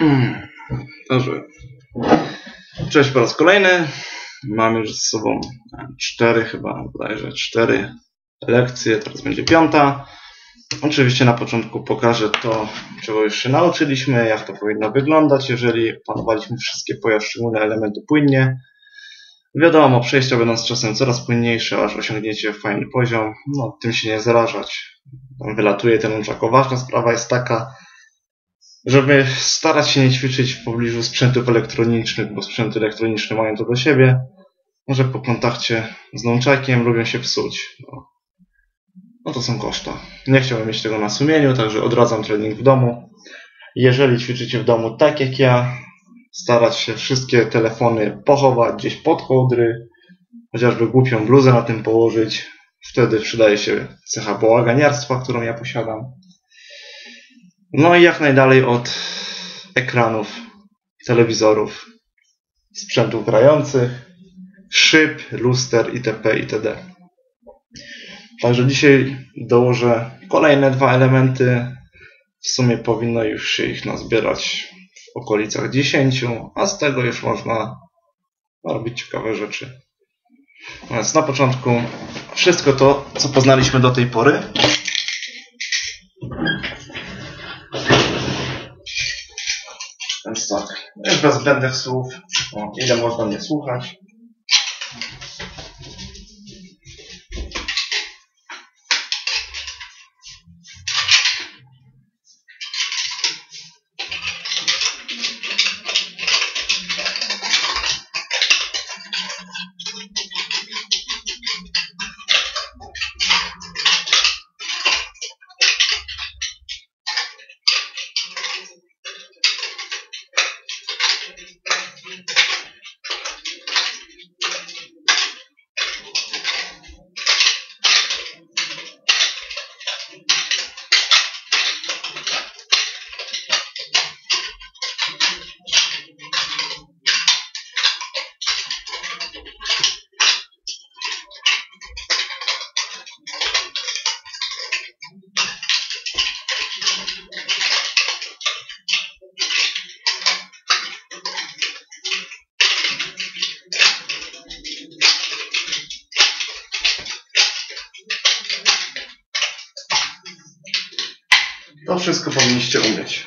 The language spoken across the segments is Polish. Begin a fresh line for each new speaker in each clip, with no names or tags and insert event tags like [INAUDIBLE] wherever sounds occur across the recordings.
Mm. Dobrze. Cześć po raz kolejny. Mamy już ze sobą cztery chyba, bodajże cztery lekcje, teraz będzie piąta. Oczywiście na początku pokażę to, czego już się nauczyliśmy, jak to powinno wyglądać, jeżeli panowaliśmy wszystkie poszczególne elementy płynnie. Wiadomo, przejścia będą z czasem coraz płynniejsze, aż osiągniecie fajny poziom. No, tym się nie zarażać. Tam wylatuje ten łączako. Ważna sprawa jest taka, żeby starać się nie ćwiczyć w pobliżu sprzętów elektronicznych, bo sprzęty elektroniczne mają to do siebie, że po kontakcie z łączakiem lubią się psuć. No. no to są koszta. Nie chciałbym mieć tego na sumieniu, także odradzam trening w domu. Jeżeli ćwiczycie w domu tak jak ja, starać się wszystkie telefony pochować gdzieś pod kołdry, chociażby głupią bluzę na tym położyć. Wtedy przydaje się cecha bałaganiarstwa, którą ja posiadam. No i jak najdalej od ekranów, telewizorów, sprzętów grających, szyb, luster itp. itd. Także dzisiaj dołożę kolejne dwa elementy. W sumie powinno już się ich nazbierać w okolicach 10, a z tego już można robić ciekawe rzeczy. Więc na początku wszystko to, co poznaliśmy do tej pory. Już bez zbędnych słów, o, ile można mnie słuchać. To wszystko powinniście umieć.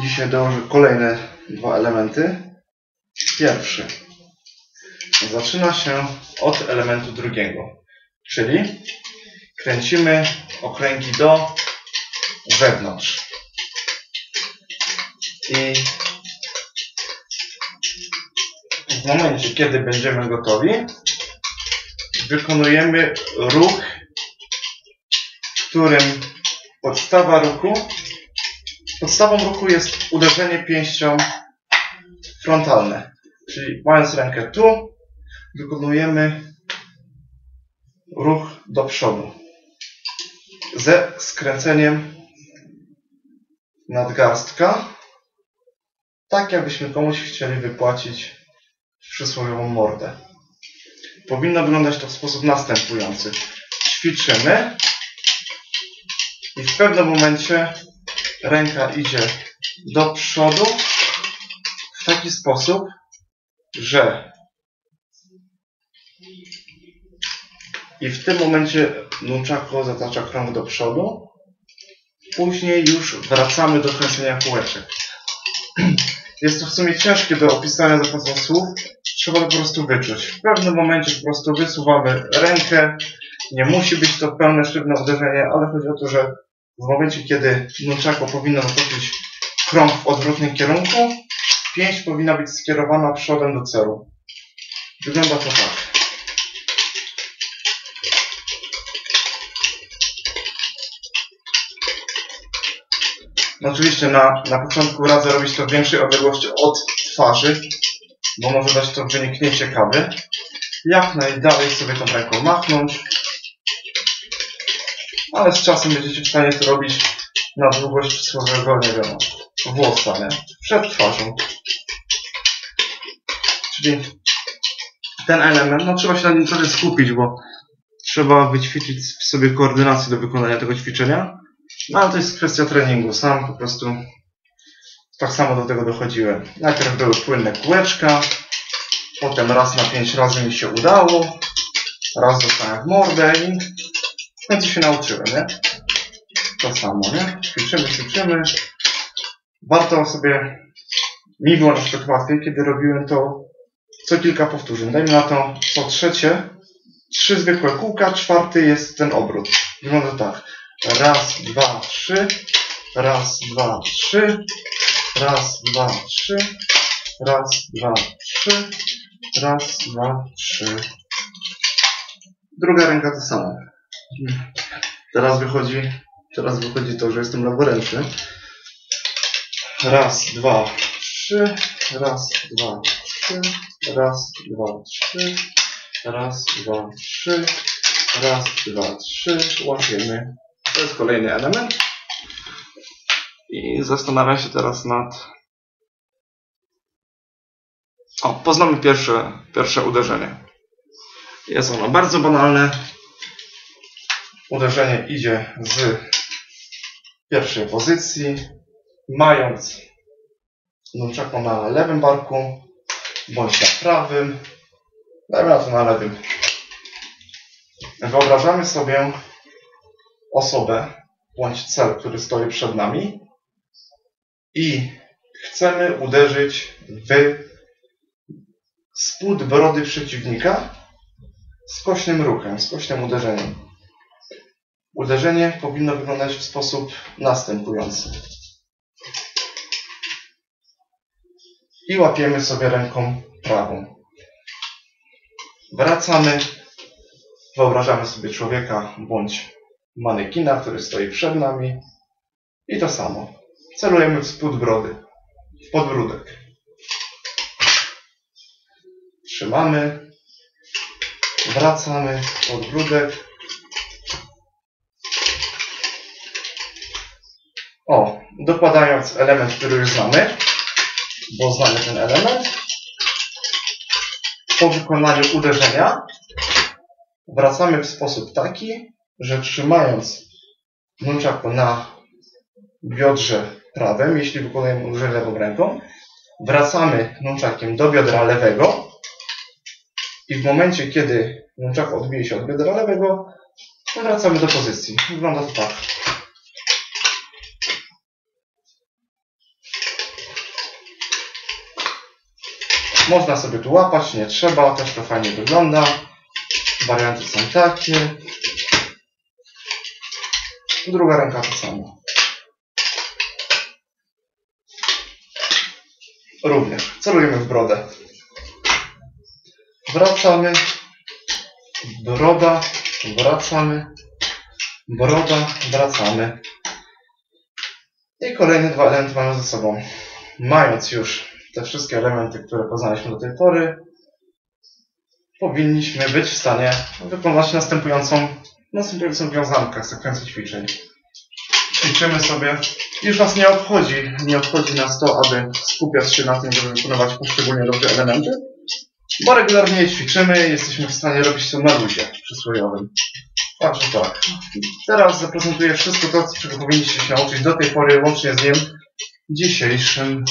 Dzisiaj dołożę kolejne dwa elementy. Pierwszy zaczyna się od elementu drugiego, czyli kręcimy okręgi do wewnątrz. I w momencie, kiedy będziemy gotowi, wykonujemy ruch, w którym podstawa ruchu, podstawą ruchu jest uderzenie pięścią frontalne. Czyli mając rękę tu, wykonujemy ruch do przodu ze skręceniem nadgarstka, tak jakbyśmy komuś chcieli wypłacić przysłowiową mordę. Powinno wyglądać to w sposób następujący. Ćwiczymy i w pewnym momencie ręka idzie do przodu w taki sposób, że i w tym momencie nunchaku zatacza krąg do przodu. Później już wracamy do kręcenia kółeczek. [CLEARS THROAT] Jest to w sumie ciężkie do opisania za pomocą słów. Trzeba to po prostu wyczuć. W pewnym momencie po prostu wysuwamy rękę. Nie musi być to pełne, sztywne uderzenie, ale chodzi o to, że w momencie, kiedy nunchaku powinno zatoczyć krąg w odwrotnym kierunku, pięść powinna być skierowana przodem do celu. Wygląda to tak. No oczywiście na, na początku radzę robić to w większej odległości od twarzy, bo może dać to wyniknięcie kawy. Jak najdalej sobie tą ręką machnąć. Ale z czasem będziecie w stanie to robić na długość przysłowiowego, nie wiem, włosa, nie? Przed twarzą. Czyli ten element, no trzeba się na nim trochę skupić, bo trzeba wyćwiczyć w sobie koordynację do wykonania tego ćwiczenia. No ale to jest kwestia treningu. Sam po prostu tak samo do tego dochodziłem. Najpierw były płynne kółeczka, potem raz na pięć razy mi się udało, raz dostałem w mordę i końcu się nauczyłem, nie? To samo, nie? Ćwiczymy, ćwiczymy. Warto sobie, mi było na przykład łatwiej, kiedy robiłem to co kilka powtórzeń. Dajmy na to co trzecie, trzy zwykłe kółka, czwarty jest ten obrót. Wygląda tak. Raz, dwa, trzy, raz, dwa, trzy, raz, dwa, trzy, raz, dwa, trzy, raz, dwa, trzy. Druga ręka to samo. Teraz wychodzi, teraz wychodzi to, że jestem leworęczny. Raz, dwa, trzy, raz, dwa, trzy, raz, dwa, trzy, raz, dwa, trzy, raz, dwa, trzy, łapiemy. To jest kolejny element. I zastanawiam się teraz nad... O, poznamy pierwsze, pierwsze uderzenie. Jest ono bardzo banalne. Uderzenie idzie z pierwszej pozycji, mając nunchaku na lewym barku, bądź na prawym. Dajmy na to na lewym. Wyobrażamy sobie osobę, bądź cel, który stoi przed nami i chcemy uderzyć w spód brody przeciwnika skośnym ruchem, skośnym uderzeniem. Uderzenie powinno wyglądać w sposób następujący. I łapiemy sobie ręką prawą. Wracamy. Wyobrażamy sobie człowieka bądź manekina, który stoi przed nami. I to samo. Celujemy w spód brody, w podbródek. Trzymamy. Wracamy, podbródek. O, dokładając element, który już znamy, bo znamy ten element, po wykonaniu uderzenia wracamy w sposób taki, że trzymając nunchaku na biodrze prawym, jeśli wykonujemy uderzenie lewą ręką, wracamy nunchakiem do biodra lewego i w momencie, kiedy nunchak odbije się od biodra lewego, wracamy do pozycji. Wygląda to tak. Można sobie tu łapać, nie trzeba, też to fajnie wygląda. Warianty są takie. Druga ręka to samo. Również. Celujemy w brodę. Wracamy. Broda. Wracamy. Broda. Wracamy. I kolejne dwa elementy mamy ze sobą. Mając już te wszystkie elementy, które poznaliśmy do tej pory, powinniśmy być w stanie wykonać następującą, następującą wiązankę, sekwencję ćwiczeń. Ćwiczymy sobie. Już nas nie obchodzi, nie obchodzi nas to, aby skupiać się na tym, żeby wykonywać poszczególnie dobrze elementy, bo regularnie ćwiczymy, jesteśmy w stanie robić to na luzie przysłowiowym. Także tak. Teraz zaprezentuję wszystko to, czego powinniście się nauczyć do tej pory, łącznie z dniem dzisiejszym.